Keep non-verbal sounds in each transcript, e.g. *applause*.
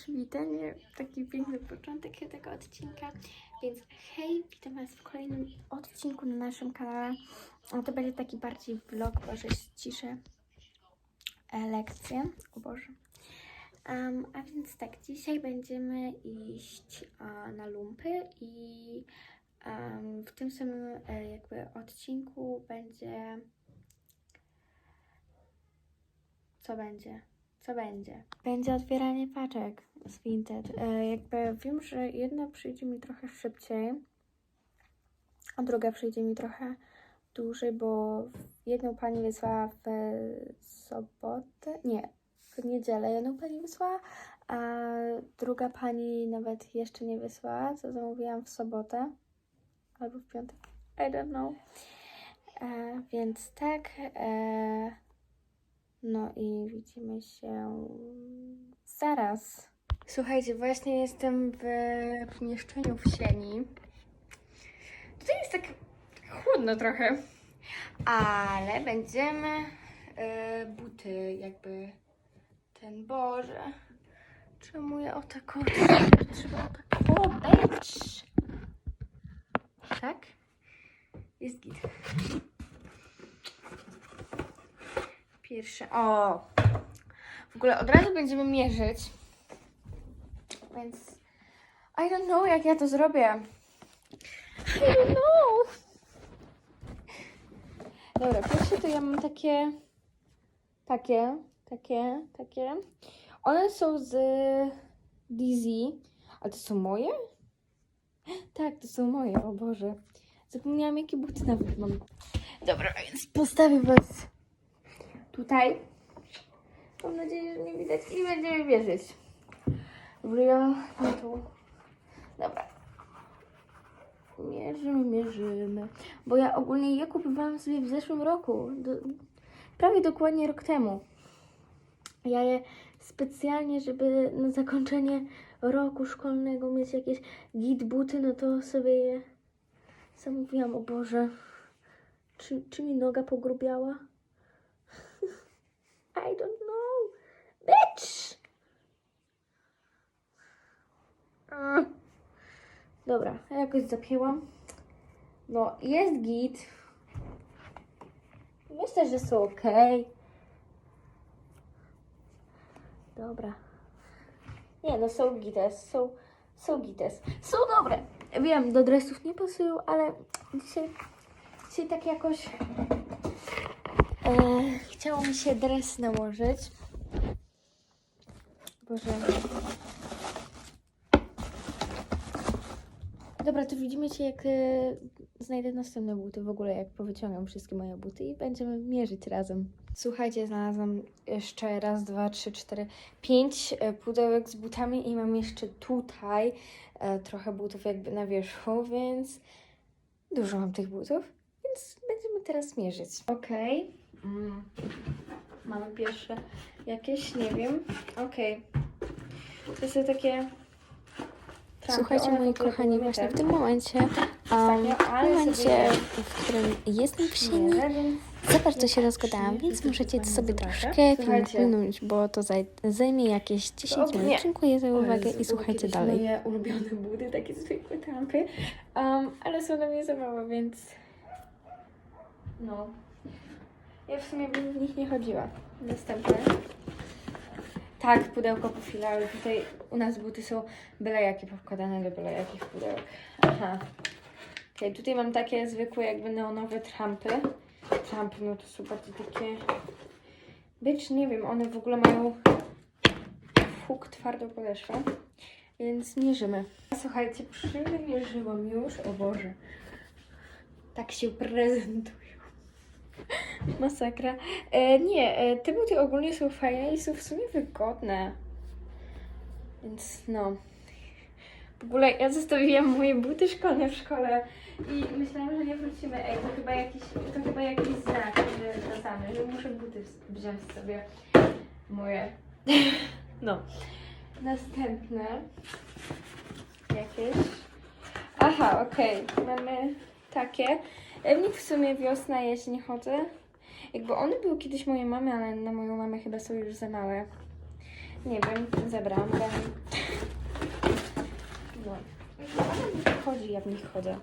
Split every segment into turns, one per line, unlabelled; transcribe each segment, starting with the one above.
przywitanie, taki piękny początek tego odcinka. Więc hej, witam Was w kolejnym odcinku na naszym kanale. To będzie taki bardziej vlog, Boże, ciszę e, lekcje. O Boże. Em, a więc tak, dzisiaj będziemy iść na lumpy i em, w tym samym e, jakby odcinku będzie... Co będzie? Co będzie? Będzie otwieranie paczek z Vinted. E, jakby wiem, że jedna przyjdzie mi trochę szybciej, a druga przyjdzie mi trochę dłużej, bo jedną pani wysłała w sobotę, nie, w niedzielę jedną pani wysłała, a druga pani nawet jeszcze nie wysłała, co zamówiłam w sobotę albo w piątek, I don't know. E, więc tak, e, no i widzimy się zaraz. Słuchajcie, właśnie jestem w pomieszczeniu w sieni. Tutaj jest tak chłodno trochę, ale będziemy e, buty jakby ten Boże. Czemu ja o tak trzeba o tak. Tak? Jest git. Pierwsze. O! W ogóle od razu będziemy mierzyć. Więc. I don't know, jak ja to zrobię. I don't know. Dobra, pierwsze to ja mam takie. Takie, takie, takie. One są z Dizzy. A to są moje? Tak, to są moje, o Boże. Zapomniałam, jakie buty nawet mam. Dobra, więc postawię was tutaj. Mam nadzieję, że nie widać i będziemy wierzyć. Real, tu. Dobra. Mierzymy, mierzymy. Bo ja ogólnie je kupowałam sobie w zeszłym roku. Do, prawie dokładnie rok temu. Ja je specjalnie, żeby na zakończenie roku szkolnego mieć jakieś git buty, no to sobie je zamówiłam. O Boże. Czy, czy mi noga pogrubiała? *laughs* I don't know. Bitch! Mm. Dobra, ja jakoś zapięłam. No, jest git. Myślę, że są ok. Dobra. Nie, no są gites, są, są gites. Są dobre. Wiem, do dresów nie pasują, ale dzisiaj, dzisiaj tak jakoś e, chciało mi się dres nałożyć. Boże. Dobra, to widzimy się jak e, znajdę następne buty, w ogóle jak powyciągam wszystkie moje buty i będziemy mierzyć razem. Słuchajcie, znalazłam jeszcze raz, dwa, trzy, cztery, pięć e, pudełek z butami i mam jeszcze tutaj e, trochę butów jakby na wierzchu, więc dużo mam tych butów, więc będziemy teraz mierzyć. Okej. Mm. Mamy pierwsze jakieś, nie wiem. Okej. To są takie... trampy,
Słuchajcie, moi kochani, właśnie w tym momencie, um, w momencie, w którym jestem w sieni, za bardzo się rozgadałam, więc możecie sobie
zobaczę.
troszkę pilnąć, bo to zaj zajmie jakieś 10
nie.
minut. Dziękuję za uwagę i słuchajcie dalej.
moje ulubione buty, takie zwykłe trampy, um, ale są na mnie za małe, więc no. Ja w sumie bym w nich nie chodziła. Następne. Tak, pudełko po ale tutaj u nas buty są byle jakie powkładane do byle jakich pudełek. Aha. Okej, tutaj mam takie zwykłe jakby neonowe trampy. Trampy, no to są bardziej takie... Być, nie wiem, one w ogóle mają huk twardą podeszwę, więc mierzymy. Słuchajcie, przymierzyłam już, o Boże. Tak się prezentują. *laughs* Masakra. E, nie, e, te buty ogólnie są fajne i są w sumie wygodne. Więc no. W ogóle ja zostawiłam moje buty szkolne w szkole i myślałam, że nie wrócimy. Ej, to chyba jakiś, to chyba jakiś znak, że wracamy, że muszę buty wziąć sobie moje. *laughs* No. Następne. Jakieś. Aha, okej. Mamy takie. E, W nich w sumie wiosna, jesień chodzę. Jakby one były kiedyś mojej mamy, ale na moją mamę chyba są już za małe. Nie wiem, zebrałam ten. No. Chodzi, ja w nich chodzę.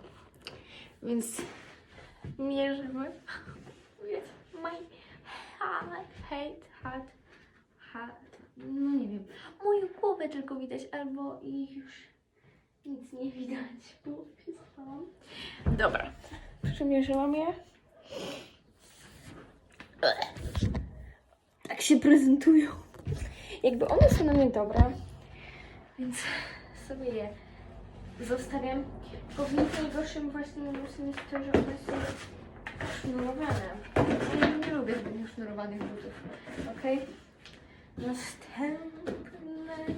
Więc mierzymy. My heart, hate, heart, heart. No nie wiem. Moją głowę tylko widać, albo i już nic nie widać, bo. Dobra. Przymierzyłam je. Tak się prezentują. Jakby one są na mnie dobre, więc sobie je zostawiam. Bo w nich najgorszym właśnie minusem jest to, że one są sznurowane. Ja nie lubię zbytnio sznurowanych butów. Okej? Następne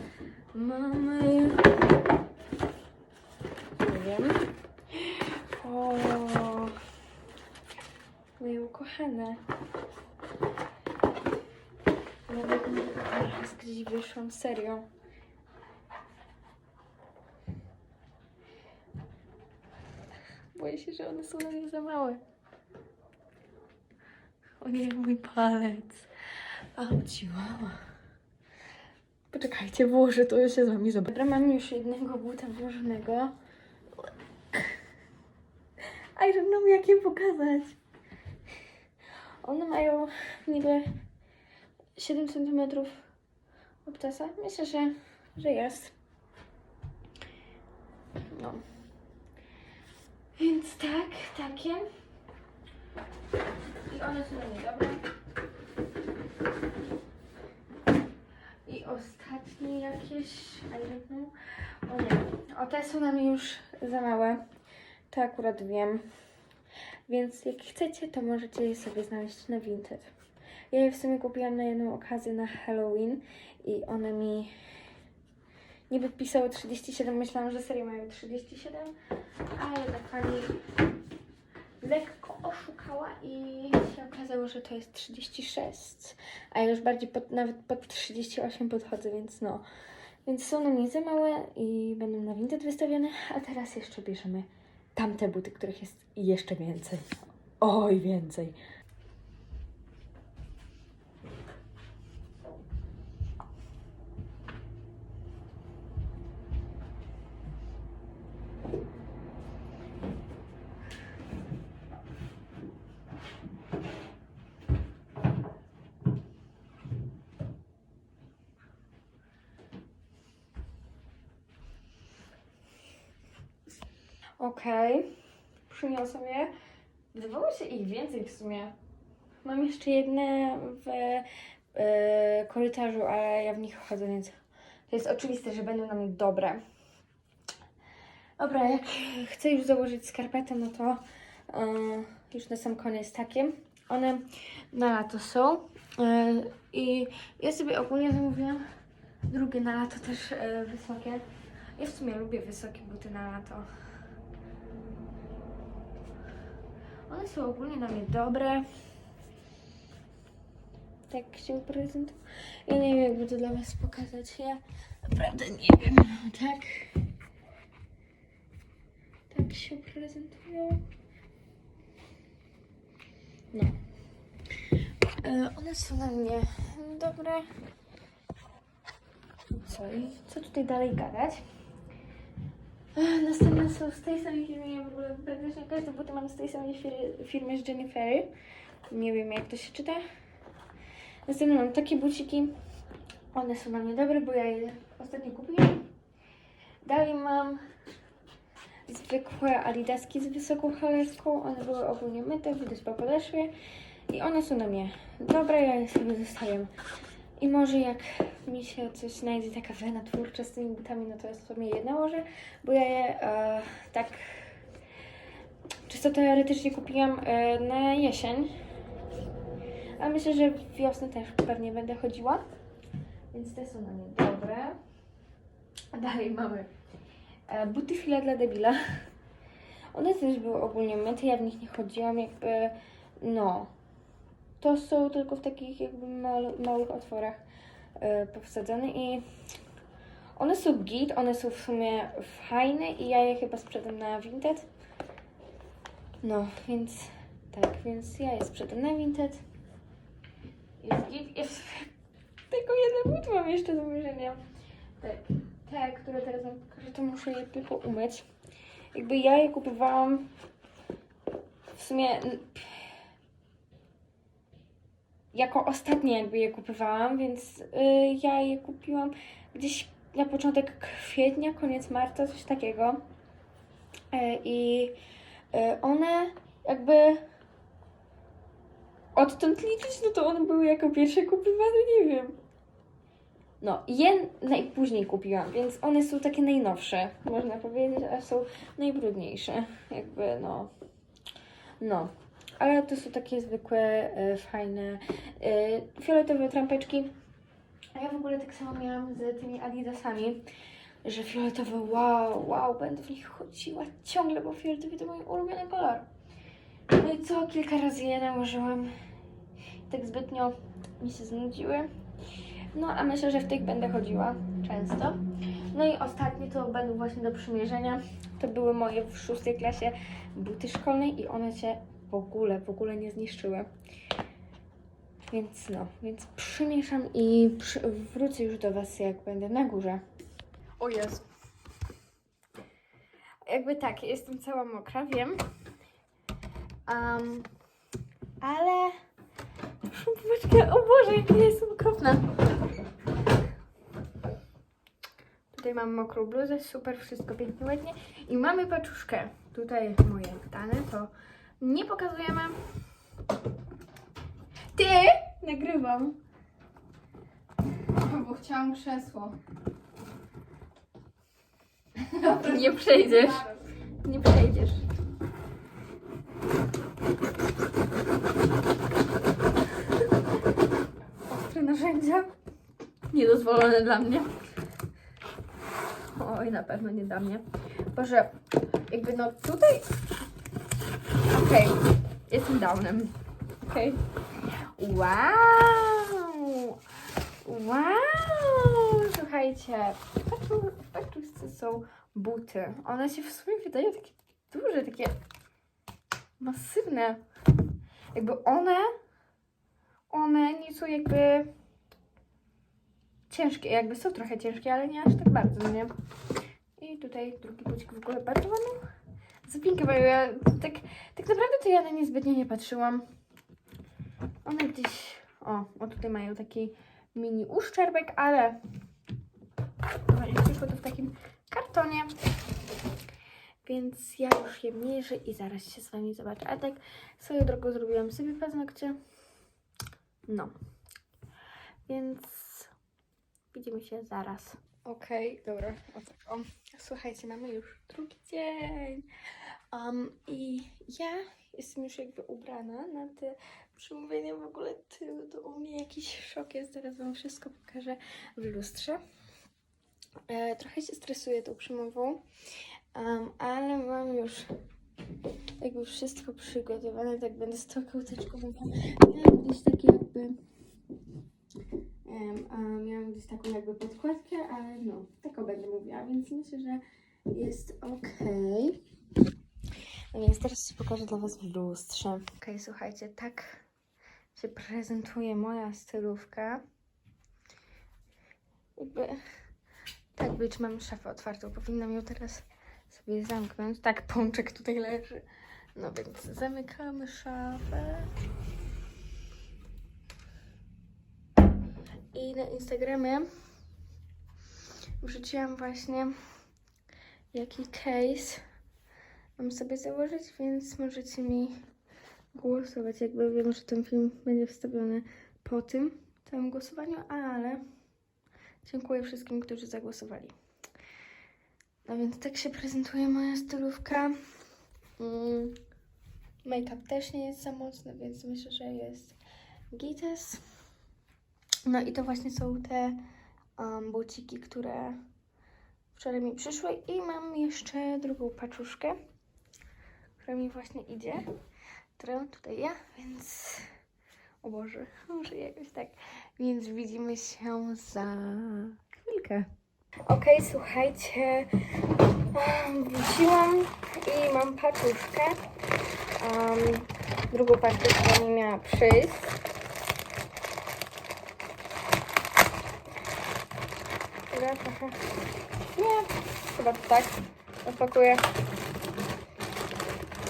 mamy... Nie wiem. O, moje ukochane. Nawet nie raz gdzieś wyszłam, serio. Boję się, że one są na mnie za małe. O nie, mój palec. Auci, mama. Poczekajcie, włożę to się z wami zobaczę. Dobra, mam już jednego buta włożonego. I don't know, jak je pokazać. One mają niby 7 cm obcasa. Myślę, że, że jest. No. Więc tak, takie. I one są na mnie dobre. I ostatnie jakieś, know. O nie, o te są na mnie już za małe. To akurat wiem. Więc jak chcecie, to możecie je sobie znaleźć na Vinted. Ja je w sumie kupiłam na jedną okazję na Halloween i one mi niby pisały 37, myślałam, że serio mają 37, ale ta pani lekko oszukała i się okazało, że to jest 36, a ja już bardziej pod, nawet pod 38 podchodzę, więc no. Więc są na mnie za małe i będą na Vinted wystawione, a teraz jeszcze bierzemy tamte buty, których jest jeszcze więcej. Oj, więcej. Okej, przyniosłam je. Wydawało się ich więcej w sumie. Mam jeszcze jedne w e, korytarzu, ale ja w nich chodzę, więc to jest oczywiste, że będą na mnie dobre. Dobra, jak chcę już założyć skarpetę, no to e, już na sam koniec takie. One na lato są e, i ja sobie ogólnie zamówiłam drugie na lato też wysokie. Ja w sumie lubię wysokie buty na lato. One są ogólnie na mnie dobre. Tak się prezentują. Ja nie wiem, jakby to dla Was pokazać. Ja naprawdę nie wiem. Tak. Tak się prezentują. No. E, one są na mnie dobre. Co, i co tutaj dalej gadać? Następne są z tej samej firmy, ja w ogóle praktycznie każde buty mam z tej samej fir- firmy z Jennifery. Nie wiem jak to się czyta. Następnie mam takie buciki. One są na mnie dobre, bo ja je ostatnio kupiłam. Dalej mam zwykłe adidaski z wysoką halerką. One były ogólnie myte, widać po podeszwie. I one są na mnie dobre, ja je sobie zostawiam. I może jak mi się coś znajdzie, taka wena twórcza z tymi butami, no to ja sobie je nałożę, bo ja je e, tak czysto teoretycznie kupiłam e, na jesień. A myślę, że w wiosnę też pewnie będę chodziła. Więc te są na mnie dobre. A dalej mamy e, buty fila dla debila. One też były ogólnie myte, ja w nich nie chodziłam, jakby no. To są tylko w takich jakby małych otworach powsadzone i one są git, one są w sumie fajne i ja je chyba sprzedam na Vinted. No, więc tak, więc ja je sprzedam na Vinted. Jest git, jest *laughs* tylko jeden but mam jeszcze zamierzenia. Tak, te, które teraz wam pokażę, to muszę je tylko umyć. Jakby ja je kupowałam w sumie jako ostatnie jakby je kupowałam, więc y, ja je kupiłam gdzieś na początek kwietnia, koniec marca, coś takiego. E, I y, one jakby odtąd liczyć, no to one były jako pierwsze kupowane, nie wiem. No, je najpóźniej kupiłam, więc one są takie najnowsze, można powiedzieć, a są najbrudniejsze. Jakby, no. No. Ale to są takie zwykłe, e, fajne, e, fioletowe trampeczki. A ja w ogóle tak samo miałam z tymi adidasami, że fioletowe, wow, wow, będę w nich chodziła ciągle, bo fioletowy to mój ulubiony kolor. No i co, kilka razy je nałożyłam. Tak zbytnio mi się znudziły. No, a myślę, że w tych będę chodziła często. No i ostatnie to będą właśnie do przymierzenia. To były moje w szóstej klasie buty szkolne i one się w ogóle, w ogóle nie zniszczyły. Więc no, więc przymierzam i przy, wrócę już do Was, jak będę na górze. O Jezu. Jakby tak, jestem cała mokra, wiem. Um, ale... Poczekaj, o Boże, jaka ja jestem okropna. Tutaj mam mokrą bluzę, super, wszystko pięknie ładnie. I mamy paczuszkę. Tutaj moje dane, to nie pokazujemy. Ty! Nagrywam.
Bo chciałam krzesło.
Nie przejdziesz. Nie przejdziesz. Ostre narzędzia. Niedozwolone dla mnie. Oj, na pewno nie dla mnie. Boże, jakby no tutaj... Okej, jestem downem. Okej. Wow! Wow! Słuchajcie, w paczu- paczuszce są buty. One się w sumie wydają takie duże, takie masywne. Jakby one, one nie są jakby ciężkie, jakby są trochę ciężkie, ale nie aż tak bardzo, no nie? I tutaj drugi bucik w ogóle bardzo ładną zapinkę mają. Ja tak, tak naprawdę to ja na nie zbytnio nie patrzyłam. One gdzieś, o, o tutaj mają taki mini uszczerbek, ale przyszło to w takim kartonie. Więc ja już je mierzę i zaraz się z Wami zobaczę. A tak swoją drogą zrobiłam sobie paznokcie. No. Więc widzimy się zaraz. Okej, dobra. O tak, o. Słuchajcie, mamy już drugi dzień. Um, I ja jestem już jakby ubrana na te przemówienie w ogóle tyłu. To u mnie jakiś szok jest. Zaraz Wam wszystko pokażę w lustrze. E, trochę się stresuję tą przemową, um, ale mam już jakby wszystko przygotowane, tak będę z tą kołteczką mówiła. Miałam gdzieś takie jakby em, a miałam gdzieś taką jakby podkładkę, ale no, taką będę mówiła, więc myślę, że jest ok. No więc teraz się pokażę dla Was w lustrze. Okej, słuchajcie, tak się prezentuje moja stylówka. Jakby tak być, mam szafę otwartą. Powinnam ją teraz sobie zamknąć. Tak, pączek tutaj leży. No więc zamykamy szafę. I na Instagramie wrzuciłam właśnie jaki case mam sobie założyć, więc możecie mi głosować. Jakby wiem, że ten film będzie wstawiony po tym całym głosowaniu, ale Dziękuję wszystkim, którzy zagłosowali. No więc tak się prezentuje moja stylówka. Mm. Make-up też nie jest za mocny, więc myślę, że jest gites. No i to właśnie są te um, buciki, które wczoraj mi przyszły. I mam jeszcze drugą paczuszkę, która mi właśnie idzie. Którą tutaj ja, więc... O Boże, *laughs* muszę jakoś tak. Więc widzimy się za chwilkę. Okej, słuchajcie. Um, wróciłam i mam paczuszkę. Um, drugą która mi miała przyjść. Chyba trochę. Nie, chyba tak. Odpakuję.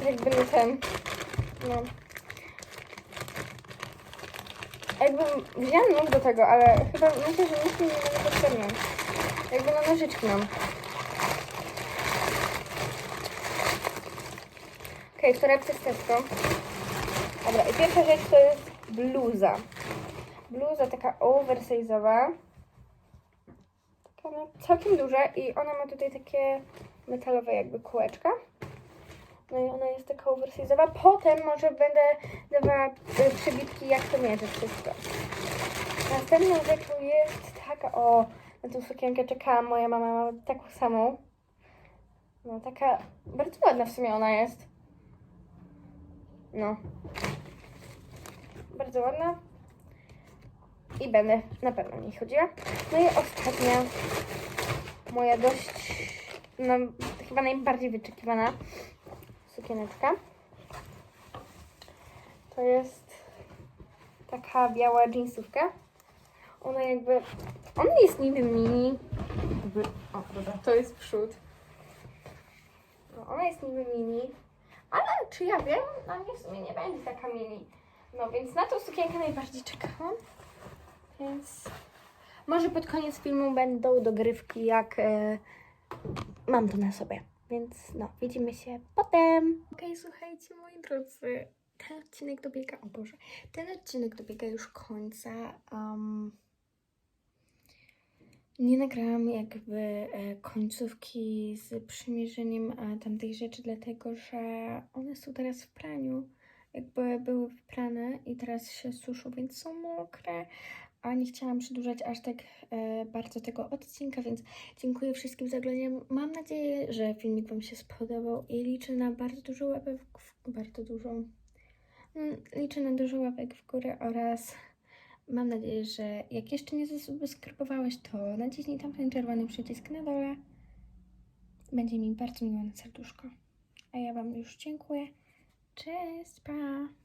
Jakby nie ten. No. Jakbym wzięła nóż do tego, ale chyba myślę, że nic mi nie będzie potrzebny. Jakby na nożyczki mam. Okej, w torebce z Tesco. Dobra, i pierwsza rzecz to jest bluza. Bluza taka oversize'owa. Taka no, całkiem duża i ona ma tutaj takie metalowe jakby kółeczka. No i ona jest taka oversize'owa. Potem może będę dawała y, przebitki jak to mierzy wszystko. Następną rzeczą jest taka, o, na tą sukienkę czekałam, moja mama ma taką samą. No taka, bardzo ładna w sumie ona jest. No. Bardzo ładna. I będę na pewno w niej chodziła. No i ostatnia, moja dość, no, chyba najbardziej wyczekiwana sukieneczka. To jest taka biała jeansówka. Ona jakby, ona jest niby mini. Jakby, o, dobra, to jest przód. No, ona jest niby mini, ale czy ja wiem, na mnie w sumie nie będzie taka mini. No więc na tą sukienkę najbardziej czekałam. Więc może pod koniec filmu będą dogrywki, jak e, mam to na sobie. Więc no, widzimy się potem. Okej, słuchajcie, moi drodzy. Ten odcinek dobiega, o Boże, ten odcinek dobiega już końca. Um, nie nagrałam jakby e, końcówki z przymierzeniem e, tamtej rzeczy, dlatego że one są teraz w praniu. Jakby były wyprane i teraz się suszą, więc są mokre. A nie chciałam przedłużać aż tak e, bardzo tego odcinka, więc dziękuję wszystkim za oglądanie. Mam nadzieję, że filmik Wam się spodobał i liczę na bardzo dużo łapek w, bardzo dużą. Mm, Liczę na dużo łapek w górę oraz mam nadzieję, że jak jeszcze nie zasubskrybowałeś, to naciśnij tam ten czerwony przycisk na dole. Będzie mi bardzo miło na serduszko. A ja Wam już dziękuję. Cześć, pa!